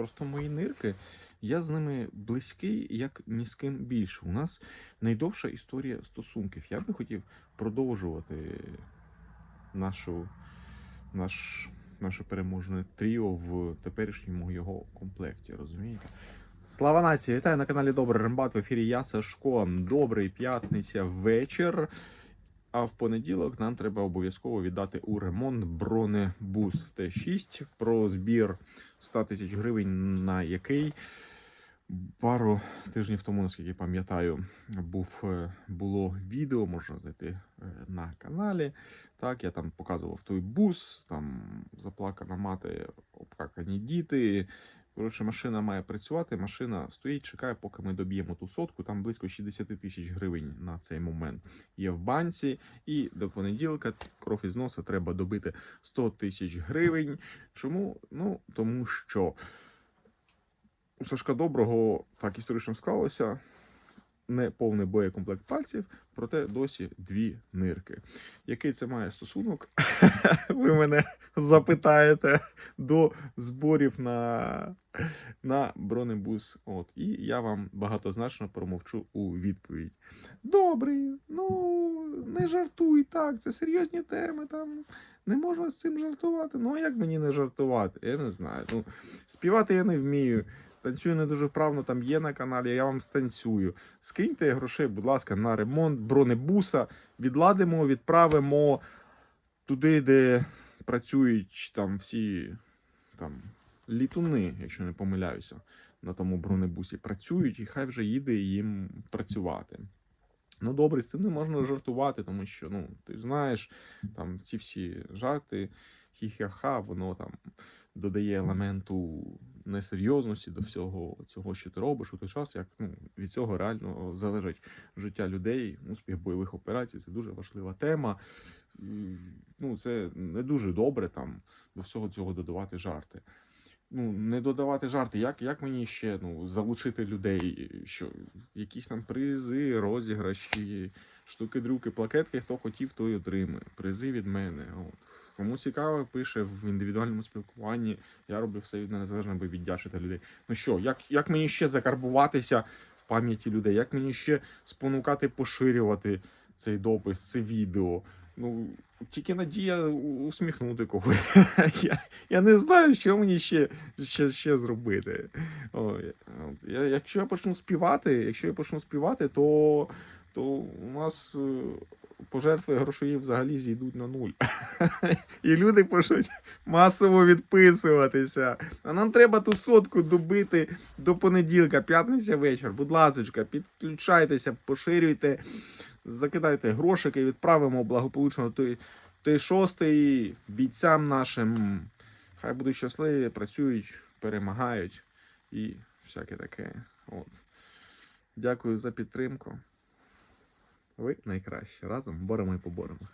Просто мої нирки, я з ними близький, як ні з ким більше. У нас найдовша історія стосунків. Я би хотів продовжувати нашу, наш, наше переможне тріо в теперішньому його комплекті, розумієте? Слава нації! Вітаю на каналі Добрий Рембат. В ефірі я Сашко. Добрий п'ятниця вечір. А в понеділок нам треба обов'язково віддати у ремонт бронебус Т6 про збір 100 тисяч гривень, на який пару тижнів тому, наскільки пам'ятаю, був, е, було відео, можна знайти е, на каналі. Так, я там показував той бус, там заплакана мати, обкакані діти. Коротше, машина має працювати, машина стоїть, чекає, поки ми доб'ємо ту сотку. Там близько 60 тисяч гривень на цей момент є в банці. І до понеділка кров із носа треба добити 100 тисяч гривень. Чому? Ну, тому що у Сашка Доброго так історично склалося. Не повний боєкомплект пальців, проте досі дві нирки. Який це має стосунок? Ви мене запитаєте до зборів на, на бронебус. От, і я вам багатозначно промовчу у відповідь. Добрий, ну не жартуй так, це серйозні теми. Там не можна з цим жартувати. Ну а як мені не жартувати? Я не знаю. Ну, співати я не вмію. Танцюю не дуже вправно, там є на каналі, я вам станцюю. Скиньте грошей, будь ласка, на ремонт бронебуса, відладимо, відправимо туди, де працюють там всі там, літуни, якщо не помиляюся, на тому бронебусі працюють, і хай вже їде їм працювати. Ну, добре, з цим не можна жартувати, тому що, ну, ти знаєш, там ці всі жарти, хі-ха-ха, воно там додає елементу несерйозності до всього цього, що ти робиш у той час, як ну, від цього реально залежить життя людей, успіх бойових операцій. Це дуже важлива тема. Ну, це не дуже добре там до всього цього додавати жарти. Ну, не додавати жарти, як, як мені ще ну, залучити людей, що якісь там призи, розіграші, штуки-дрюки, плакетки, хто хотів, той отримає. Призи від мене. От. Кому цікаво, пише в індивідуальному спілкуванні. Я роблю все від мене залежно, аби віддячити людей. Ну що, як, як мені ще закарбуватися в пам'яті людей? Як мені ще спонукати поширювати цей допис, це відео? Ну, тільки надія усміхнути когось. я, я не знаю, що мені ще, ще, ще зробити. О, я- якщо я почну співати, якщо я почну співати, то, то у нас е, пожертви грошові взагалі зійдуть на нуль. І люди почнуть масово відписуватися. А нам треба ту сотку добити до понеділка, п'ятниця вечір. Будь ласка, підключайтеся, поширюйте, закидайте грошики, відправимо благополучно той, той шостий бійцям нашим. Хай будуть щасливі, працюють, перемагають і всяке таке. От. Дякую за підтримку. Ви найкраще. Разом боремо і поборемо.